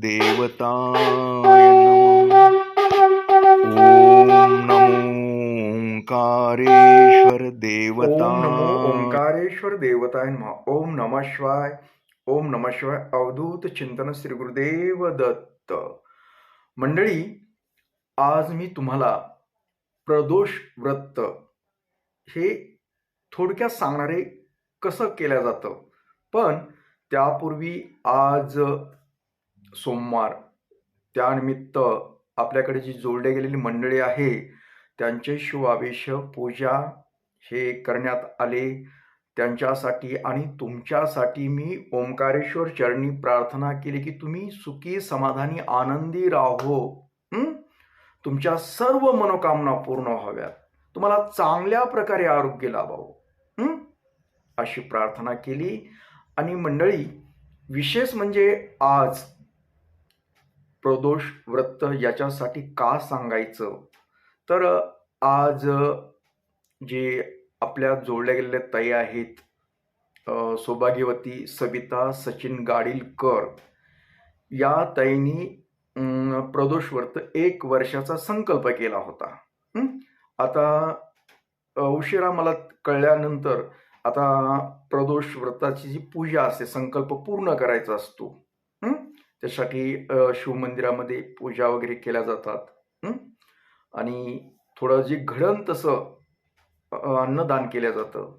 देवताय ॐ नमो ओंकारेश्वर देवता ओम ओंकारेश्वर देवताय नमः। ओम नमः शिवाय ओम नमः शिवाय अवधूत चिंतन श्री गुरुदेव दत्त। मंडळी आज मी तुम्हाला प्रदोष व्रत हे थोडक्यात सांगणारे कसं केलं जातं? पण त्यापूर्वी आज सोमवार. त्यानिमित्त आपल्याकडे जी जोडली गेलेली मंडळी आहे त्यांचे शुभावेश पूजा हे करण्यात आले. त्यांच्यासाठी आणि तुमच्यासाठी मी ओंकारेश्वर चरणी प्रार्थना केली की तुम्ही सुखी समाधानी आनंदी राहो. तुमच्या सर्व मनोकामना पूर्ण व्हाव्यात. तुम्हाला चांगल्या प्रकारे आरोग्य लाभावं. अशी प्रार्थना केली. आणि मंडळी विशेष म्हणजे आज प्रदोष व्रत याच्यासाठी का सांगायचं? तर आज जे आपल्या जोडल्या गेलेल्या ताई आहेत सौभाग्यवती सविता सचिन गाडीलकर या ताईंनी प्रदोष व्रत एक वर्षाचा संकल्प केला होता. आता उशिरा मला कळल्यानंतर आता प्रदोष व्रताची जी पूजा असते संकल्प पूर्ण करायचा असतो. त्यासाठी शिवमंदिरामध्ये पूजा वगैरे केल्या जातात. आणि थोडं जे घडण तसं अन्नदान केलं जातं.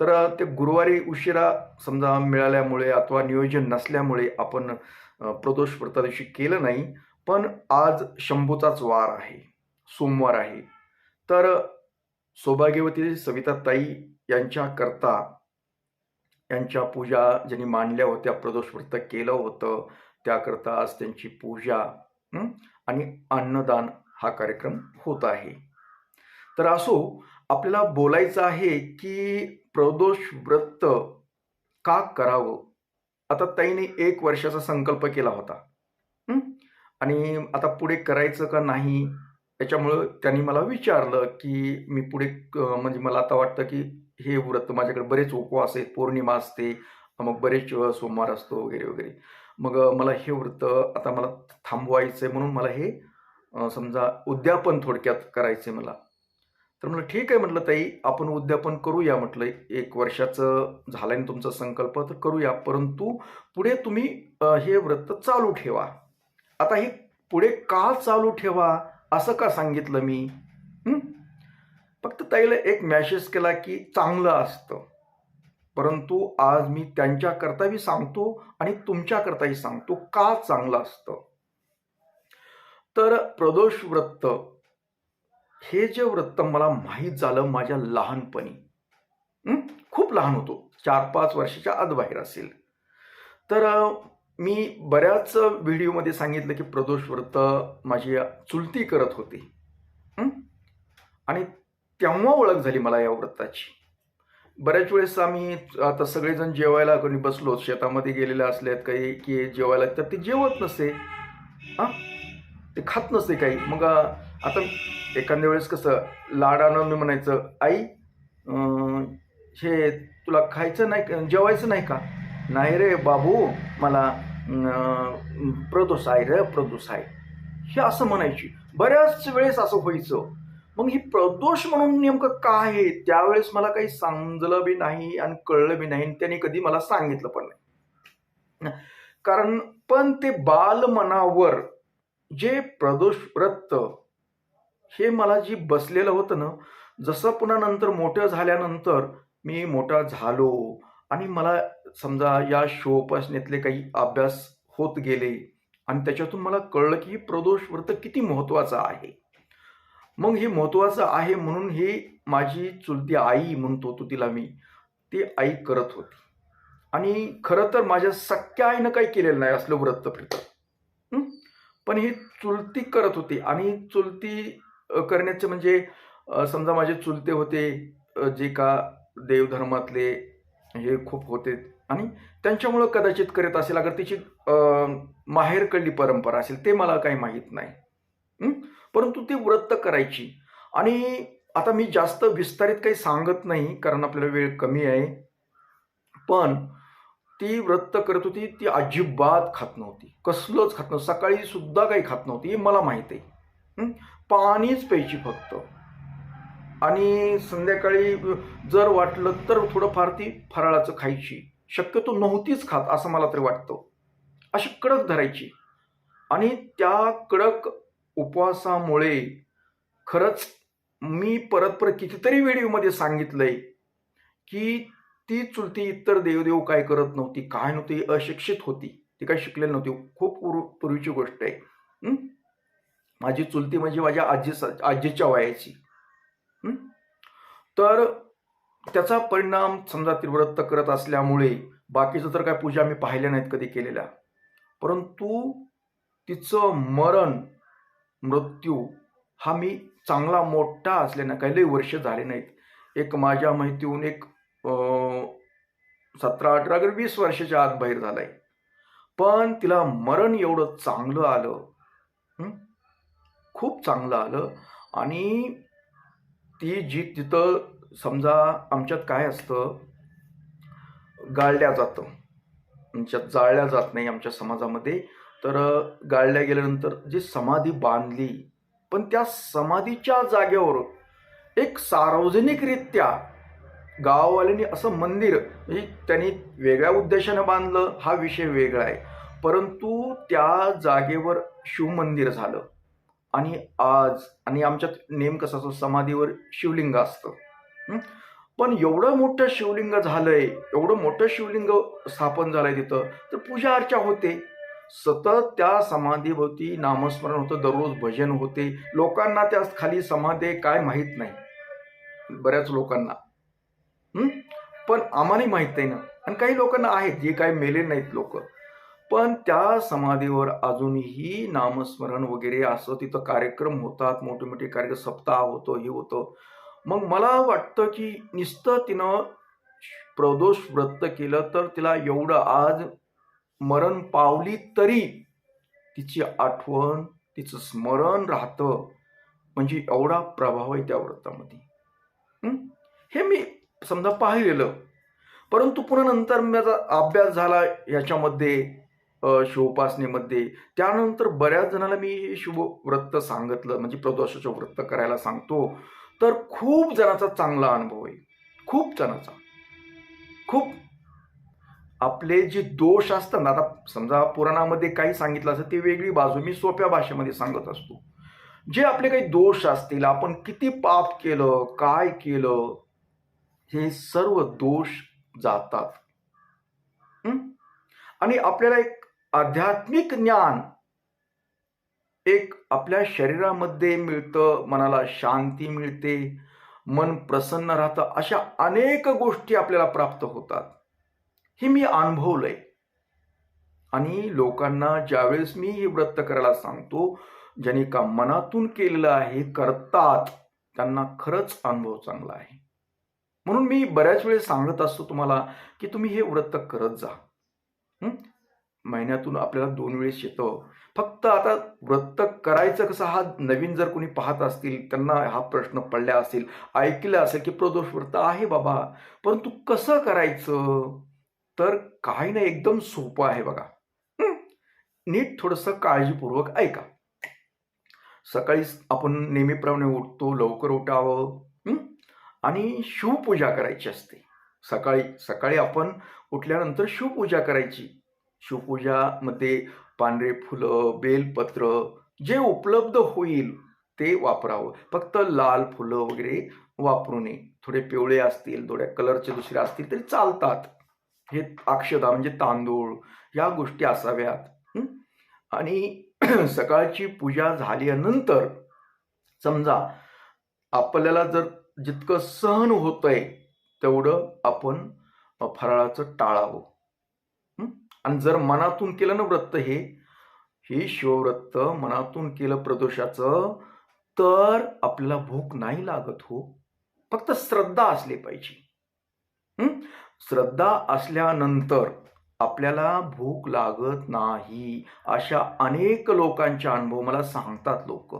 तर ते गुरुवारी उशिरा समजा मिळाल्यामुळे अथवा नियोजन नसल्यामुळे आपण प्रदोष व्रता दिवशी केलं नाही पण आज शंभूचाच वार आहे. सोमवार आहे. तर सौभाग्यवती सविताताई यांच्याकरता यांच्या पूजा ज्यांनी मांडल्या होत्या प्रदोष व्रत केलं होतं त्याकरता आज त्यांची पूजा आणि अन्नदान हा कार्यक्रम होत आहे. तर असो आपल्याला बोलायचं आहे की प्रदोष व्रत का करावं? आता ताईने एक वर्षाचा संकल्प केला होता. आणि आता पुढे करायचं का नाही याच्यामुळं त्यांनी मला विचारलं की मी पुढे म्हणजे मला आता वाटतं की हे व्रत माझ्याकडे बरेच उपवास आहेत पौर्णिमा असते मग बरेच सोमवार असतो वगैरे वगैरे. मग मला हे वृत्त आता मला थांबवायचं आहे म्हणून मला हे समजा उद्यापन थोडक्यात करायचं आहे मला. तर म्हटलं ठीक आहे म्हटलं ताई आपण उद्यापन करूया म्हटलं. एक वर्षाचं झालं ना तुमचा संकल्प तर करूया. परंतु पुढे तुम्ही हे व्रत चालू ठेवा. आता हे पुढे का चालू ठेवा असं का सांगितलं मी? फक्त ताईला एक मॅसेज केला की चांगलं असतं. परंतु आज मी त्यांच्याकरताही सांगतो आणि तुमच्याकरताही सांगतो. का चांगलं असतं? तर प्रदोष व्रत हे जे व्रत मला माहीत झालं माझ्या लहानपणी. खूप लहान होतो. चार पाच वर्षाच्या आत बाहेर असेल. तर मी बऱ्याच व्हिडिओमध्ये सांगितलं की प्रदोष व्रत माझी चुलती करत होती. आणि तेव्हा ओळख झाली मला या व्रताची. बऱ्याच वेळेस आम्ही आता सगळेजण जेवायला कोणी बसलो शेतामध्ये गेलेले असल्यात काही की जेवायला तर ते जेवत नसते हां? ते खात नसते काही. मग आता एखाद्या वेळेस कसं लाडानं मी म्हणायचं आई हे तुला खायचं नाही का जेवायचं नाही का? नाही रे बाबू मला प्रदोष आहे रे प्रदोष आहे. हे असं म्हणायची. बऱ्याच वेळेस असं व्हायचं. मग ही प्रदोष म्हणून नेमकं काय आहे? त्यावेळेस मला काही समजलं बी नाही आणि कळलं बी नाही त्याने त्यांनी कधी मला सांगितलं पण नाही. कारण पण ते बालमनावर जे प्रदोष व्रत हे मला जी बसलेलं होतं ना जसं पुन्हा नंतर मोठं झाल्यानंतर मी मोठा झालो आणि मला समजा या शोपासनेतले काही अभ्यास होत गेले आणि त्याच्यातून मला कळलं की प्रदोष व्रत किती महत्त्वाचं आहे. मग हे महत्त्वाचं आहे म्हणून ही माझी चुलती आई म्हणतो तू तिला मी. ती आई करत होती. आणि खरं तर माझ्या सख्या आईनं काही केलेलं नाही असलं व्रत फिरत. पण ही चुलती करत होती आणि चुलती करण्याचे म्हणजे समजा माझे चुलते होते जे का देवधर्मातले हे खूप होते आणि त्यांच्यामुळं कदाचित करत असेल अगर तिची माहेरकडली परंपरा असेल ते मला काही माहीत नाही. परंतु ती व्रत करायची. आणि आता मी जास्त विस्तारित काही सांगत नाही कारण आपल्याला वेळ कमी आहे. पण ती व्रत करत होती ती अजिबात खात नव्हती. कसलंच खात नव्हतं. सकाळी सुद्धा काही खात नव्हती हे मला माहीत आहे. पाणीच प्यायची फक्त. आणि संध्याकाळी जर वाटलं तर थोडंफार ती फराळाचं खायची. शक्यतो नव्हतीच खात असं मला तरी वाटतं. अशी कडक धरायची. आणि त्या कडक उपवासामुळे खरंच मी परत परत कितीतरी व्हिडिओमध्ये सांगितलंय की ती चुलती इतर देवदेव काय करत नव्हती काय नव्हती अशिक्षित होती. ती काय शिकलेली नव्हती. खूप पूर्व पूर्वीची गोष्ट आहे. माझी चुलती म्हणजे माझ्या आजी आजीच्या वयाची. तर त्याचा परिणाम समजा तीव्रत करत असल्यामुळे बाकीचं तर काय पूजा मी पाहिल्या नाहीत कधी केलेल्या. परंतु तिचं मरण मृत्यू हा मी चांगला मोठा असल्यानं काही लई वर्ष झाले नाहीत. एक माझ्या माहितीहून एक सतरा अठरा अगर वीस वर्षाच्या आत बाहेर झालाय. पण तिला मरण एवढं चांगलं आलं खूप चांगलं आलं. आणि ती जी तिथं समजा आमच्यात काय असतं गाळल्या जातं. आमच्यात जाळल्या जात नाही आमच्या समाजामध्ये. तर गाळल्या गेल्यानंतर जी समाधी बांधली पण त्या समाधीच्या जागेवर एक सार्वजनिकरित्या गाववाल्यांनी असं मंदिर म्हणजे त्यांनी वेगळ्या उद्देशानं बांधलं हा विषय वेगळा आहे. परंतु त्या जागेवर शिवमंदिर झालं. आणि आज आणि आमच्यात नेम कसं असतो समाधीवर शिवलिंग असतं. पण एवढं मोठं शिवलिंग झालंय एवढं मोठं शिवलिंग स्थापन झालंय तिथं तर पूजा अर्चा होते. सतत त्या समाधीभोवती नामस्मरण होतं दररोज भजन होते. लोकांना त्या खाली समाधी काय माहीत नाही. बऱ्याच लोकांना. पण आम्हालाही माहीत नाही ना. आणि काही लोकांना आहेत जे काही मेले नाहीत लोक. पण त्या समाधीवर अजूनही नामस्मरण वगैरे असं तिथं कार्यक्रम होतात. मोठे मोठे कार्यक्रम सप्ताह होतो हे होतं. मग मला वाटतं की नुसतं तिनं प्रदोष व्रत केलं तर तिला एवढं आज मरण पावली तरी तिची आठवण तिचं स्मरण राहतं. म्हणजे एवढा प्रभाव आहे त्या व्रतामध्ये. हे? मी समजा पाहिलेलं. परंतु पुन्हा नंतर माझा अभ्यास झाला ह्याच्यामध्ये शिवोपासनेमध्ये. त्यानंतर बऱ्याच जणांना मी हे शिवव्रत सांगितलं म्हणजे प्रदोषाचं व्रत करायला सांगतो. तर खूप जणाचा चांगला अनुभव आहे. खूप जणाचा. खूप आपले जे दोष असतात ना आता समजा पुराणामध्ये काही सांगितलं असतं ते वेगळी बाजू मी सोप्या भाषेमध्ये सांगत असतो. जे आपले काही दोष असतील आपण किती पाप केलं काय केलं हे सर्व दोष जातात. आणि आपल्याला एक आध्यात्मिक ज्ञान एक आपल्या शरीरामध्ये मिळतं मनाला शांती मिळते मन प्रसन्न राहतं अशा अनेक गोष्टी आपल्याला प्राप्त होतात. हे मी अनुभवलंय. आणि लोकांना ज्यावेळेस मी हे व्रत करायला सांगतो ज्यांनी का मनातून केलेलं आहे करतात त्यांना खरंच अनुभव चांगला आहे. म्हणून मी बऱ्याच वेळेस सांगत असतो तुम्हाला की तुम्ही हे व्रत करत जा. महिन्यातून आपल्याला दोन वेळेस येतं. फक्त आता व्रत करायचं कसं हा नवीन जर कोणी पाहत असतील त्यांना हा प्रश्न पडला असेल ऐकलं असेल की प्रदोष व्रत आहे बाबा परंतु कसं करायचं? तर काही नाही एकदम सोपं आहे बघा. नीट थोडंसं काळजीपूर्वक ऐका. सकाळी आपण नेहमीप्रमाणे उठतो लवकर उठावं आणि शिवपूजा करायची असते. सकाळी सकाळी आपण उठल्यानंतर शिवपूजा करायची. शिवपूजामध्ये पांढरे फुलं बेलपत्र जे उपलब्ध होईल ते वापरावं. फक्त लाल फुलं वगैरे वापरू नये. थोडे पिवळे असतील थोड्या कलरचे दुसरे असतील तरी चालतात. हे अक्षता म्हणजे तांदूळ या गोष्टी असाव्यात. आणि सकाळची पूजा झाल्यानंतर समजा आपल्याला जर जितकं सहन होतंय तेवढं आपण फराळाचं टाळावं. आणि जर मनातून केलं ना व्रत हे हे शिवव्रत मनातून केलं प्रदोषाचं तर आपल्याला भूक नाही लागत हो. फक्त श्रद्धा असली पाहिजे. श्रद्धा असल्यानंतर आपल्याला भूक लागत नाही अशा अनेक लोकांच्या अनुभव मला सांगतात लोक.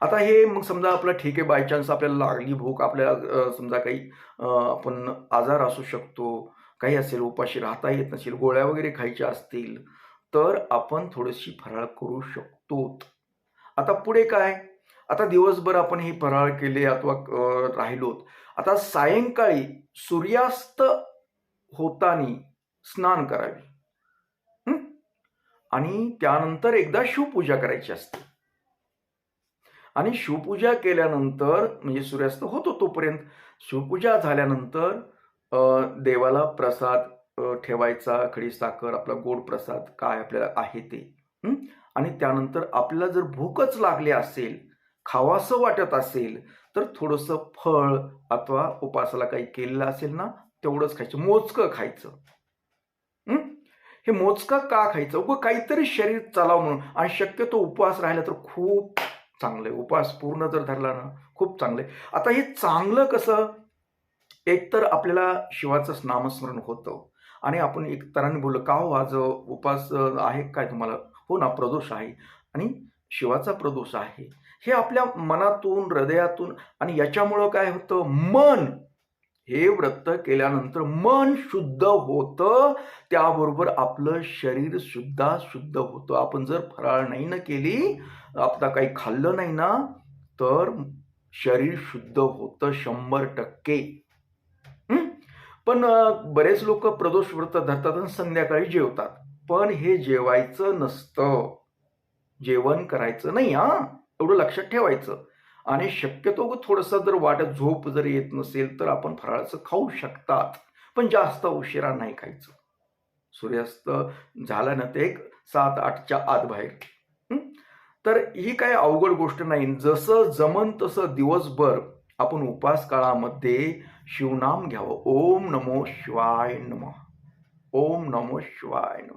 आता हे मग समजा आपलं ठीक आहे बाय चान्स आपल्याला लागली भूक आपल्याला समजा काही आपण आजार असू शकतो काही असेल उपाशी राहता येत नसेल गोळ्या वगैरे खायच्या असतील तर आपण थोडीशी फराळ करू शकतो आता पुढे काय? आता दिवसभर आपण हे फराळ केले अथवा राहिलोत. आता सायंकाळी सूर्यास्त होतानी स्नान करावे. आणि त्यानंतर एकदा शिवपूजा करायची असते. आणि शिवपूजा केल्यानंतर म्हणजे सूर्यास्त होतो तोपर्यंत शिवपूजा झाल्यानंतर देवाला प्रसाद ठेवायचा खडी साखर आपला गोड प्रसाद काय आपल्याला आहे ते. आणि त्यानंतर आपल्याला जर भूकच लागली असेल खावासं वाटत असेल तर थोडंसं फळ अथवा उपासाला काही केलेलं असेल ना तेवढंच खायचं. मोजकं खायचं. हे? मोजकं का खायचं? उगं काहीतरी शरीर चालावं म्हणून. आणि शक्यतो उपवास राहिला तर खूप चांगलं आहे. उपवास पूर्ण जर धरला ना खूप चांगलं आहे. आता हे चांगलं कसं? एकतर आपल्याला शिवाचं नामस्मरण होतं. आणि आपण एक तराने बोललो का हो आज उपास आहे काय तुम्हाला? हो ना प्रदोष आहे. आणि शिवाचा प्रदोष आहे. हे आपल्या मनातून हृदयातून आणि याच्यामुळं काय होतं? मन. हे व्रत केल्यानंतर मन शुद्ध होतं. त्याबरोबर आपलं शरीर सुद्धा शुद्ध होतं. आपण जर फराळ नाही ना केली आता काही खाल्लं नाही ना तर शरीर शुद्ध होतं शंभर टक्के. पण बरेच लोक प्रदोष व्रत धरतात आणि संध्याकाळी जेवतात. पण हे जेवायचं नसतं. जेवण करायचं नाही हा? एवढं लक्षात ठेवायचं. आणि शक्यतो थोडंसं जर वाटत झोप जर येत नसेल तर आपण फराळाचं खाऊ शकतात पण जास्त उशिरा नाही खायचं. सूर्यास्त झाला ना ते एक सात आठच्या आत बाहेर. तर ही काही अवघड गोष्ट नाही. जसं जमन तसं दिवसभर आपण उपास काळामध्ये शिवनाम घ्यावं. ओम नमो शिवाय नम. ओम नमो शिवाय नम.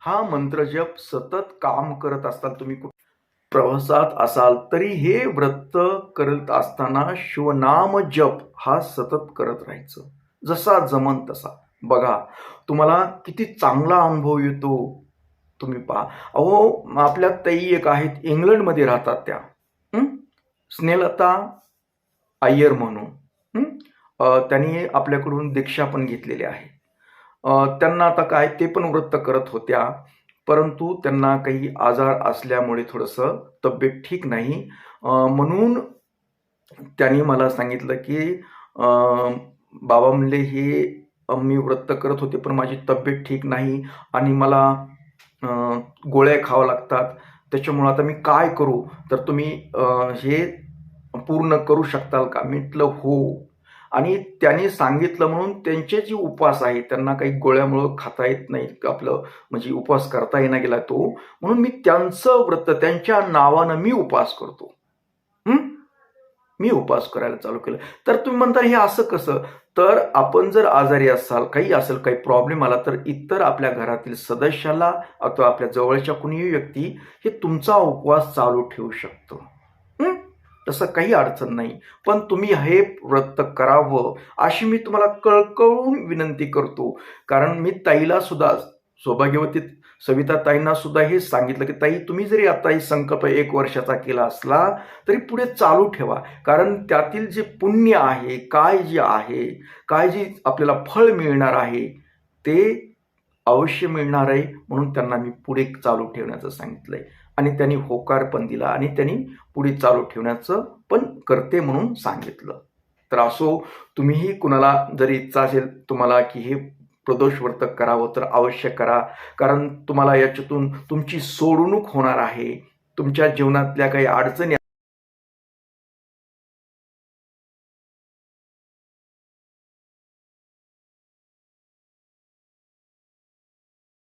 हा मंत्र जप सतत काम करत असताल तुम्ही प्रवासात असाल तरी हे व्रत करत असताना शिवनाम जप हा सतत करत राहायचं. जसा जमन तसा. बघा तुम्हाला किती चांगला अनुभव येतो तुम्ही पहा. अहो आपल्या ताई एक आहेत इंग्लंडमध्ये राहतात त्या. स्नेहलता अय्यर म्हणून. त्यांनी आपल्याकडून दीक्षा पण घेतलेली आहे. त्यांना आता काय ते पण व्रत करत होत्या. परंतु त्यांना काही आजार असल्यामुळे थोडंसं तब्येत ठीक नाही. म्हणून त्यांनी मला सांगितलं की बाबा म्हणले हे मी व्रत करत होते पण माझी तब्येत ठीक नाही आणि मला गोळ्या खावं लागतात. त्याच्यामुळं आता मी काय करू? तर तुम्ही हे पूर्ण करू शकताल का? म्हटलं हो. आणि त्यांनी सांगितलं म्हणून त्यांचे जे उपवास आहे त्यांना काही गोळ्यामुळं खाता येत नाही आपलं म्हणजे उपवास करता येणार गेला तो. म्हणून मी त्यांचं व्रत त्यांच्या नावानं मी उपवास करतो. मी उपवास करायला चालू केलं. तर तुम्ही म्हणता हे असं कसं? तर आपण जर आजारी असाल काही असेल काही प्रॉब्लेम आला तर इतर आपल्या घरातील सदस्याला अथवा आपल्या जवळच्या कुणीही व्यक्ती हे तुमचा उपवास चालू ठेवू शकतो. तसं काही अडचण नाही. पण तुम्ही हे व्रत करावं अशी मी तुम्हाला कळकळून विनंती करतो. कारण मी ताईला सुद्धा सौभाग्यवती सविता ताईंना सुद्धा हे सांगितलं की ताई तुम्ही जरी आता ही संकल्प एक वर्षाचा केला असला तरी पुढे चालू ठेवा. कारण त्यातील जे पुण्य आहे काय जे आहे काय जे आपल्याला फळ मिळणार आहे ते अवश्य मिळणार आहे. म्हणून त्यांना मी पुढे चालू ठेवण्याचं सांगितलं आहे आणि त्यांनी होकार पण दिला आणि त्यांनी पुढे चालू ठेवण्याचं पण करते म्हणून सांगितलं. तर असो तुम्हीही कुणाला जरी इच्छा असेल तुम्हाला की हे प्रदोष वर्तक करावं तर अवश्य करा. कारण तुम्हाला याच्यातून तुमची सोडवणूक होणार आहे. तुमच्या जीवनातल्या काही अडचणी